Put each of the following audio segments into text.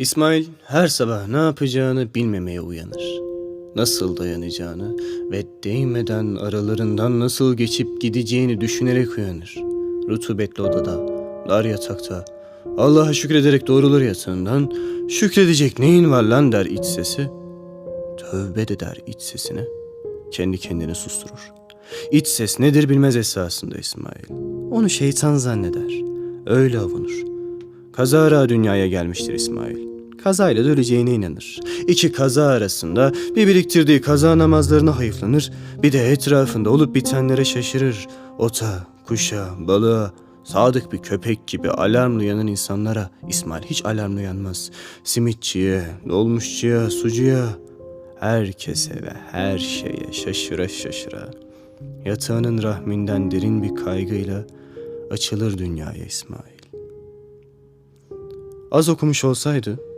İsmail her sabah ne yapacağını bilmemeye uyanır. Nasıl dayanacağını ve değmeden aralarından nasıl geçip gideceğini düşünerek uyanır. Rutubetli odada, dar yatakta, Allah'a şükrederek doğrulur yatağından, şükredecek neyin var lan der iç sesi. Tövbe de der iç sesine, kendi kendini susturur. İç ses nedir bilmez esasında İsmail. Onu şeytan zanneder, öyle avunur. Kazara dünyaya gelmiştir İsmail. Kazayla da öleceğine inanır. İki kaza arasında bir biriktirdiği kaza namazlarına hayıflanır, bir de etrafında olup bitenlere şaşırır. Ota, kuşa, balığa, sadık bir köpek gibi alarmlayanan insanlara İsmail hiç alarmlayanmaz. Simitçiye, dolmuşçuya, sucuya, herkese ve her şeye şaşıra şaşıra. Yatağının rahminden derin bir kaygıyla açılır dünyaya İsmail. Az okumuş olsaydı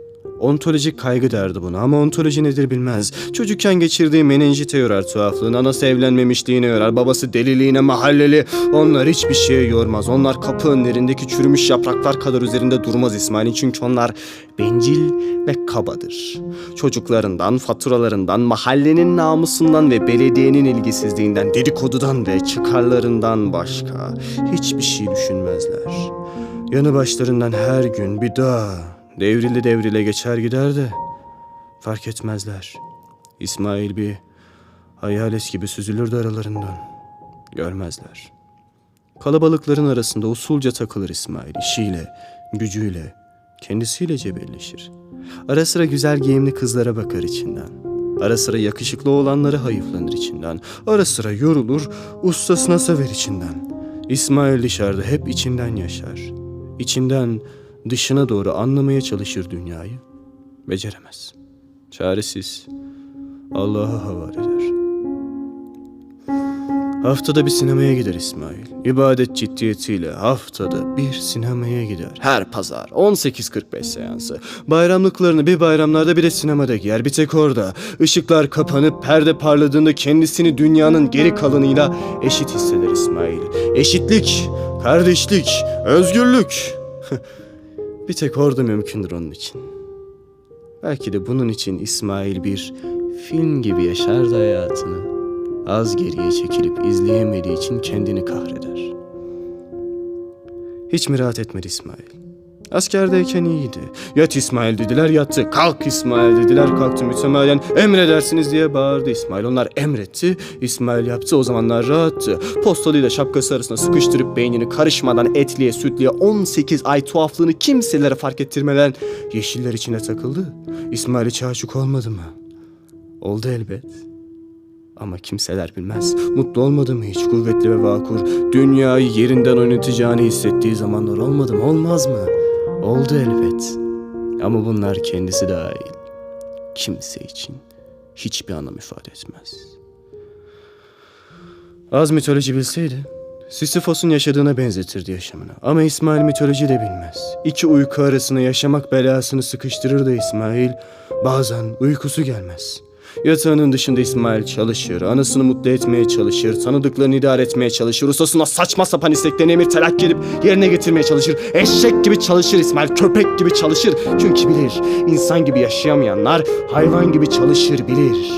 ontolojik kaygı derdi buna ama ontoloji nedir bilmez. Çocukken geçirdiği menenjite yorar tuhaflığın, anası evlenmemişliğine yorar, babası deliliğine mahalleli. Onlar hiçbir şeye yormaz. Onlar kapı önlerindeki çürümüş yapraklar kadar üzerinde durmaz İsmail'in çünkü onlar bencil ve kabadır. Çocuklarından, faturalarından, mahallenin namusundan ve belediyenin ilgisizliğinden, dedikodudan ve çıkarlarından başka hiçbir şey düşünmezler. Yanı başlarından her gün bir dağ devrile devrile geçer gider de fark etmezler. İsmail bir hayalet gibi süzülürdü aralarından. Görmezler. Kalabalıkların arasında usulca takılır İsmail işiyle, gücüyle, kendisiyle cebelleşir. Ara sıra güzel giyimli kızlara bakar içinden. Ara sıra yakışıklı olanlara hayıflanır içinden. Ara sıra yorulur, ustasına sever içinden. İsmail dışarıda hep içinden yaşar. İçinden dışına doğru anlamaya çalışır dünyayı. Beceremez. Çaresiz. Allah'a havale eder. Haftada bir sinemaya gider İsmail. İbadet ciddiyetiyle haftada bir sinemaya gider. Her pazar 18.45 seansı. Bayramlıklarını bir bayramlarda bir de sinemada giyer. Bir tek orada. Işıklar kapanıp perde parladığında kendisini dünyanın geri kalanıyla eşit hisseder İsmail. Eşitlik, kardeşlik, özgürlük. bir tek orada mümkündür onun için. Belki de bunun için İsmail bir film gibi yaşardı hayatını. Az geriye çekilip izleyemediği için kendini kahreder. Hiç mi rahat etmedi İsmail? Askerdeyken iyiydi. Yat İsmail dediler yattı. Kalk İsmail dediler kalktı mütemadiyen. Emredersiniz diye bağırdı İsmail. Onlar emretti. İsmail yaptı o zamanlar rahattı. Postalıyla şapkası arasına sıkıştırıp beynini karışmadan etliye sütliye 18 ay tuhaflığını kimselere fark ettirmeden yeşiller içine takıldı. İsmail hiç olmadı mı? Oldu elbet. Ama kimseler bilmez. Mutlu olmadı mı hiç kuvvetli ve vakur? Dünyayı yerinden oynatacağını hissettiği zamanlar olmadı mı? Olmaz mı? Oldu elbet. Ama bunlar kendisi dahil. Kimse için hiçbir anlam ifade etmez. Az mitoloji bilseydi, Sisyphos'un yaşadığına benzetirdi yaşamını. Ama İsmail mitoloji de bilmez. İki uyku arasına yaşamak belasını sıkıştırır da İsmail. Bazen uykusu gelmez. Yatağının dışında İsmail çalışır, anasını mutlu etmeye çalışır, tanıdıklarını idare etmeye çalışır, ustasına saçma sapan isteklerini emir telakki edip yerine getirmeye çalışır. Eşek gibi çalışır İsmail, köpek gibi çalışır. Çünkü bilir, insan gibi yaşayamayanlar hayvan gibi çalışır bilir.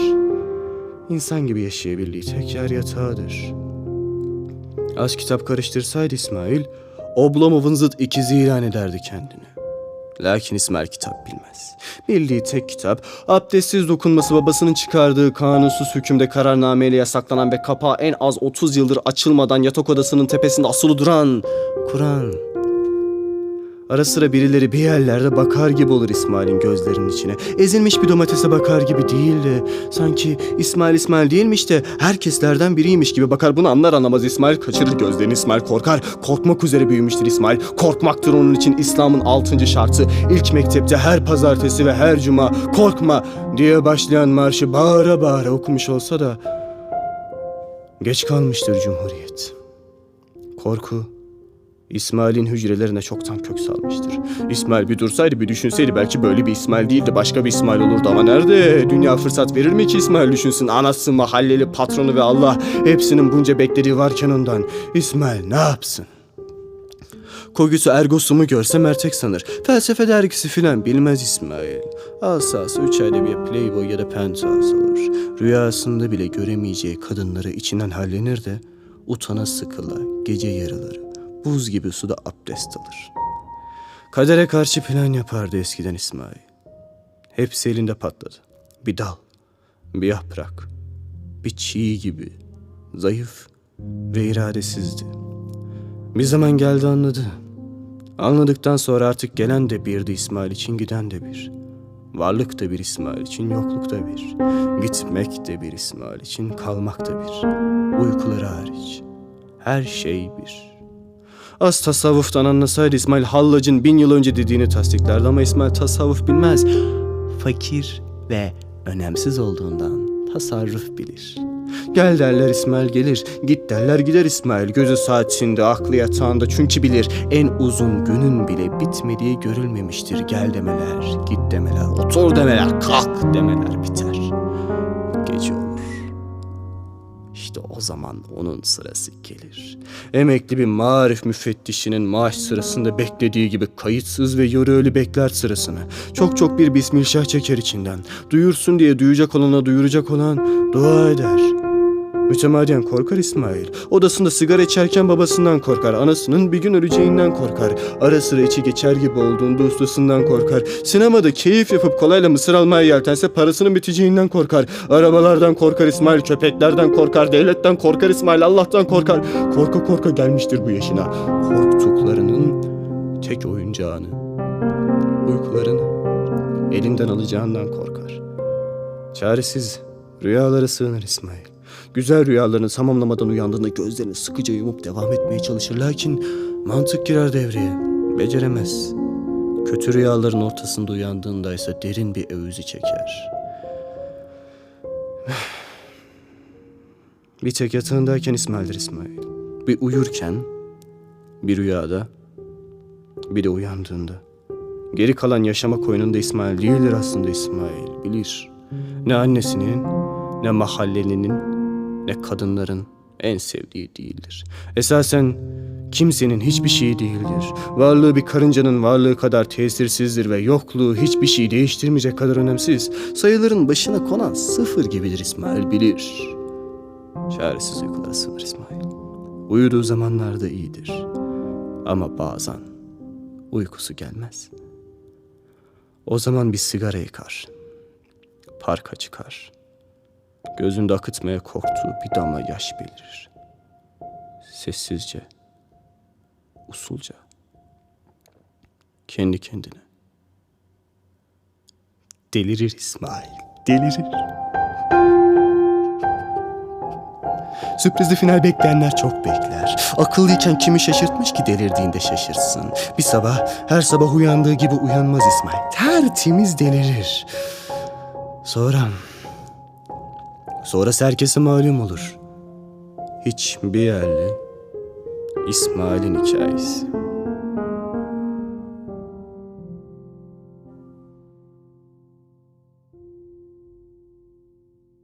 İnsan gibi yaşayabildiği tek yer yatağıdır. Az kitap karıştırsaydı İsmail, Oblomov'un zıt ikizi ilan ederdi kendini. Lakin İsmail kitap bilmez. Bildiği tek kitap, abdestsiz dokunması babasının çıkardığı kanunsuz hükümde kararnameyle yasaklanan ve kapağı en az 30 yıldır açılmadan yatak odasının tepesinde asılı duran Kur'an. Ara sıra birileri bir yerlerde bakar gibi olur İsmail'in gözlerinin içine. Ezilmiş bir domatese bakar gibi değil de sanki İsmail İsmail değilmiş de herkeslerden biriymiş gibi bakar. Bunu anlar anlamaz İsmail kaçırır gözlerini İsmail korkar. Korkmak üzere büyümüştür İsmail. Korkmaktır onun için İslam'ın altıncı şartı. İlk mektepte her pazartesi ve her cuma korkma diye başlayan marşı bağıra bağıra okumuş olsa da geç kalmıştır Cumhuriyet. Korku İsmail'in hücrelerine çoktan kök salmıştır. İsmail bir dursaydı bir düşünseydi belki böyle bir İsmail değil de başka bir İsmail olurdu ama nerede? Dünya fırsat verir mi ki İsmail düşünsün? Anası, mahalleli, patronu ve Allah hepsinin bunca beklediği varken ondan İsmail ne yapsın? Kogüsü ergosumu görse mertek sanır. Felsefe dergisi filan bilmez İsmail. Asası üç ayda bir playboy ya da penthouse olur. Rüyasında bile göremeyeceği kadınları içinden hallenir de utana sıkıla gece yarıları buz gibi suda abdest alır. Kadere karşı plan yapardı eskiden İsmail. Hepsi elinde patladı. Bir dal, bir yaprak, bir çiğ gibi, zayıf ve iradesizdi. Bir zaman geldi anladı. Anladıktan sonra artık gelen de birdi İsmail için giden de bir. Varlık da bir İsmail için yokluk da bir. Gitmek de bir İsmail için kalmak da bir. Uykuları hariç. Her şey bir. Az tasavvuftan anlasaydı İsmail Hallac'ın bin yıl önce dediğini tasdiklerdi ama İsmail tasavvuf bilmez. Fakir ve önemsiz olduğundan tasarruf bilir. Gel derler İsmail gelir, git derler gider İsmail. Gözü saatinde, aklı yatağında çünkü bilir en uzun günün bile bitmediği görülmemiştir. Gel demeler, git demeler, otur demeler, kalk demeler biter. İşte o zaman onun sırası gelir. Emekli bir marif müfettişinin maaş sırasında beklediği gibi kayıtsız ve yarı ölü bekler sırasını. Çok çok bir bismillah çeker içinden. Duyursun diye duyacak olana duyuracak olan dua eder. Mütemadiyen korkar İsmail. Odasında sigara içerken babasından korkar. Anasının bir gün öleceğinden korkar. Ara sıra içi geçer gibi olduğunda ustasından korkar. Sinemada keyif yapıp kolayla mısır almaya yeltense parasının biteceğinden korkar. Arabalardan korkar İsmail. Köpeklerden korkar. Devletten korkar İsmail. Allah'tan korkar. Korka korka gelmiştir bu yaşına. Korktuklarının tek oyuncağını, uykularını elinden alacağından korkar. Çaresiz rüyalara sığınır İsmail. Güzel rüyalarını tamamlamadan uyandığında gözlerini sıkıca yumup devam etmeye çalışır. Lakin mantık girer devreye. Beceremez. Kötü rüyaların ortasında uyandığında ise derin bir öğüzü çeker. Bir tek yatağındayken İsmail'dir İsmail. Bir uyurken, bir rüyada, bir de uyandığında. Geri kalan yaşamak oyununda İsmail değildir aslında İsmail, bilir. Ne annesinin, ne mahallenin, ne kadınların en sevdiği değildir. Esasen kimsenin hiçbir şeyi değildir. Varlığı bir karıncanın varlığı kadar tesirsizdir ve yokluğu hiçbir şey değiştirmeyecek kadar önemsiz. Sayıların başına konan sıfır gibidir İsmail bilir. Çaresiz uykulara sığınır İsmail. Uyuduğu zamanlarda iyidir. Ama bazen uykusu gelmez. O zaman bir sigara yakar. Parka çıkar. Gözünde akıtmaya korktuğu bir damla yaş belirir. Sessizce, usulca, kendi kendine. Delirir İsmail, delirir. Sürprizli final bekleyenler çok bekler. Akıllıyken kimi şaşırtmış ki delirdiğinde şaşırsın. Bir sabah, her sabah uyandığı gibi uyanmaz İsmail. Tertemiz delirir. Sonra... Sonrası herkese malum olur. Hiçbir yerli İsmail'in hikayesi.